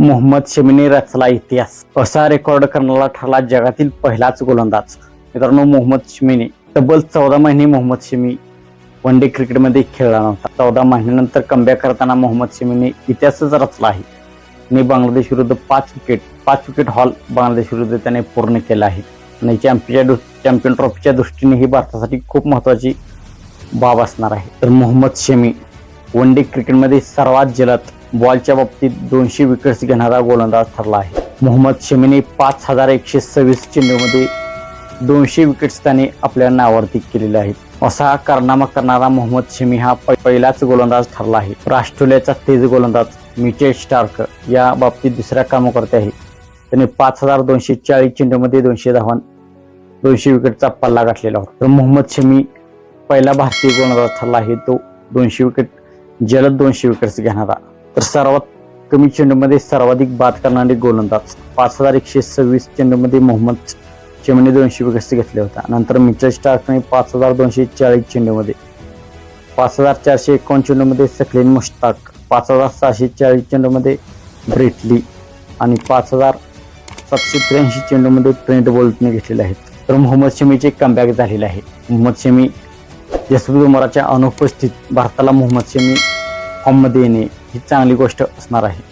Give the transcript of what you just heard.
मोहम्मद शमीने रचला इतिहास. असा रेकॉर्ड करणारा ठरला जगातील पहिलाच गोलंदाज. मित्रांनो मोहम्मद शमीने तब्बल चौदा महिने मोहम्मद शमी वन डे क्रिकेटमध्ये खेळला नव्हता. चौदा महिन्यानंतर कमबॅक करताना मोहम्मद शमीने इतिहासच रचला आहे. आणि बांगलादेश विरुद्ध पाच विकेट पाच विकेट हॉल बांगलादेश विरुद्ध त्याने पूर्ण केला आहे. आणि चॅम्पियन चॅम्पियन ट्रॉफीच्या दृष्टीने ही भारतासाठी खूप महत्वाची बाब असणार आहे. तर मोहम्मद शमी वन डे क्रिकेटमध्ये सर्वात जलद बॉलच्या बाबतीत दोनशे विकेट्स घेणारा गोलंदाज ठरला आहे. मोहम्मद शमीने पाच हजार एकशे सव्वीस चेंडूमध्ये दोनशे विकेट्स त्याने आपल्या नावावरती केलेले आहेत. असा हा कारनामा करणारा मोहम्मद शमी हा प- पहिलाच गोलंदाज ठरला आहे. ऑस्ट्रेलियाचा तेज गोलंदाज मिचेल स्टार्क या बाबतीत दुसऱ्या कामकर्ते आहे. त्याने पाच हजार दोनशे चाळीस चेंडूमध्ये दोनशे धावन दोनशे विकेटचा पल्ला गाठलेला होता. तर मोहम्मद शमी पहिला भारतीय गोलंदाज ठरला आहे. तो दोनशे विकेट जलद दोनशे विकेट्स घेणारा तर सर्वात कमी चेंडूमध्ये सर्वाधिक बाद करणारे गोलंदाज. पाच हजार एकशे सव्वीस चेंडूमध्ये मोहम्मद चेमने दोनशे विकेट्स घेतले होता. नंतर मिचल स्टार्कने पाच हजार दोनशे चाळीस चेंडूमध्ये पाच हजार चारशे एकावन्न चेंडूमध्ये मुश्ताक पाच हजार सहाशे चाळीस चेंडूमध्ये ब्रेटली आणि पाच हजार सातशे त्र्याऐंशी चेंडूमध्ये ट्रेंट बोल्टने घेतलेले आहेत. तर मोहम्मद शमीचे कमबॅक झालेले आहे. मोहम्मद शमी जसप्रीत उमराच्या अनुपस्थित भारताला मोहम्मद शमी फॉर्ममध्ये येणे ही चांगली गोष्ट असणार आहे.